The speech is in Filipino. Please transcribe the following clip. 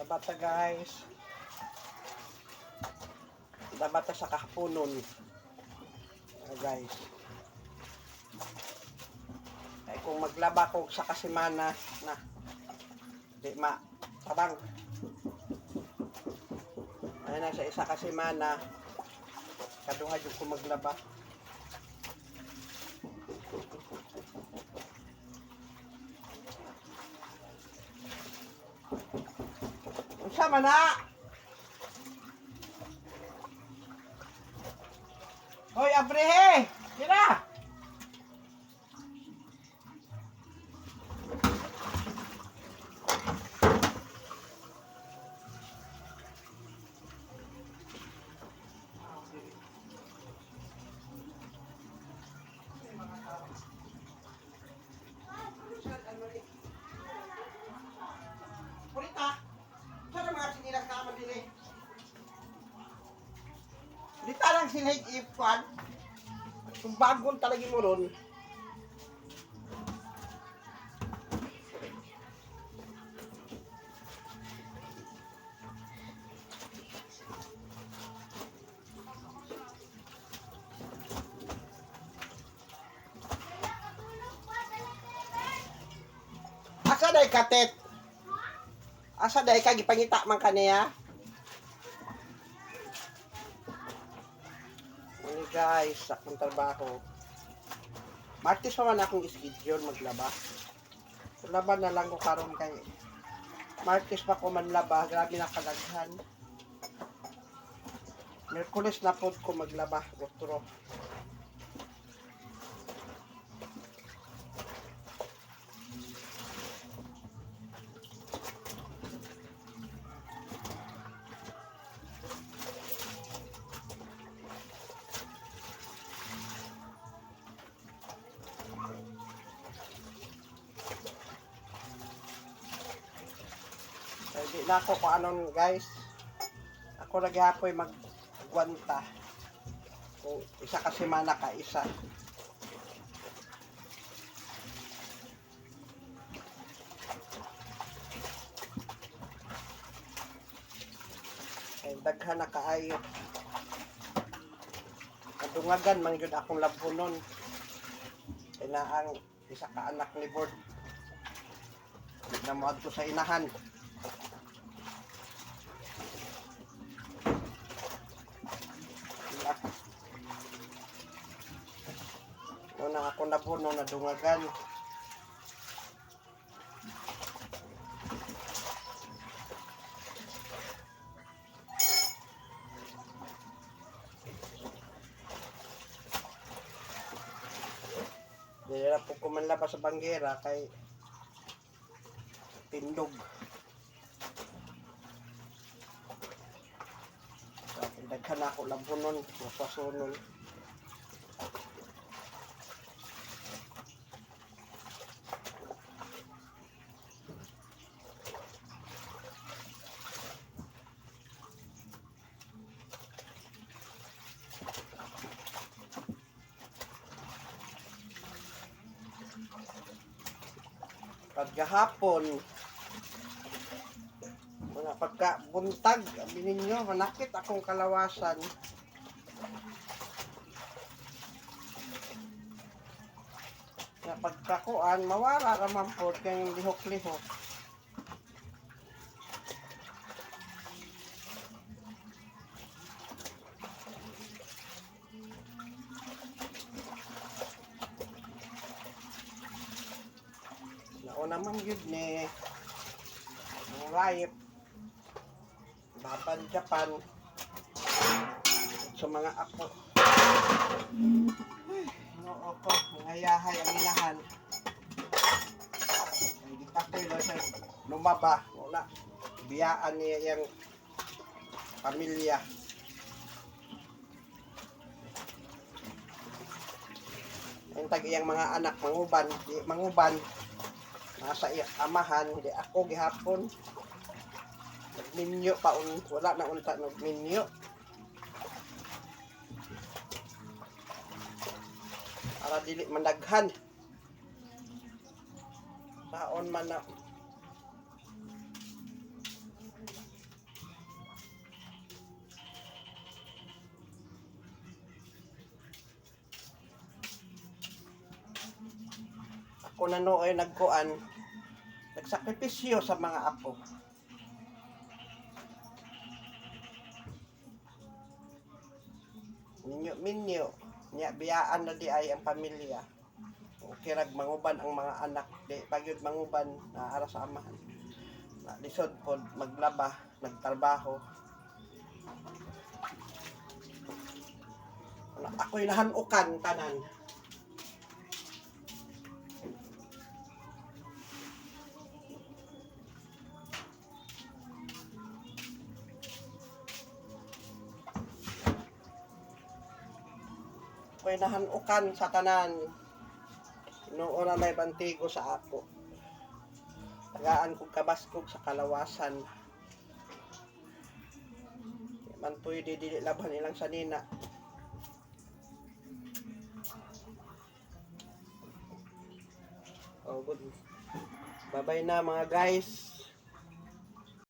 Labata guys. Labata sa kahaponon. Ah, guys. Ay kung maglaba ko sa kasimana na di ma tabang. Ay na sa isa kasimana jud ko maglaba. Na? Hoy, abrehe! Tira! Sila ipuan. Kung bagong talaga mo ron. Asa day katet? Asa day ka gipangita man kaniya? Guys, akong trabaho. Martis pa man akong schedule maglaba. Laba na lang ko karon kay Martis pa ko manlaba, grabe na kalaghan. Merkulis na pod ko maglaba, otro. Di na ako kung anon guys. Ako naghapoy magwanta. Kung isa kasi mana ka isa. Ay, daghan na kaayo. Kadungagan man yun akong labunon. Kaya na ang isa ka anak ni Bord. Na mo sa inahan. Wala. Una ako na po nung nadungagan. Dili na po kumanlaba sa banggera kay tindog. Daghan na ako labunon, masasunon. Pagkahapon, mga pagkabuntag, sabi ninyo, manakit akong kalawasan. Na pagkakuan, mawala raman po kayong lihok-lihok. Nauna man yun ni life. Baban Japan. Sa mga apo Ay, noo ko mga yahay ang inahan. Hindi tapoy na sa lumaba. Wala. Biyaan niya yung pamilya. Yung tag iyang mga anak. Manguban. Manguban nasa iya- amahan hindi ako gihapon. Nagminyo pa un wala na unta nagminyo. Para dili mandaghan. Taon man na ako na nooy nagkuan nagsakripisyo sa mga apo minyo minyo niya biyaan na di ay ang pamilya. Okay rag manguban ang mga anak. Di pagyud manguban na ara sa amahan. Na lisod pod maglaba nagtrabaho. Na- ako'y nahanukan tanan ako'y nahanukan sa tanan. Noon na may bantigo sa ako tagaan kong kabaskog sa kalawasan. Man pwede dili laban ilang sanina oh good. Bye bye na mga guys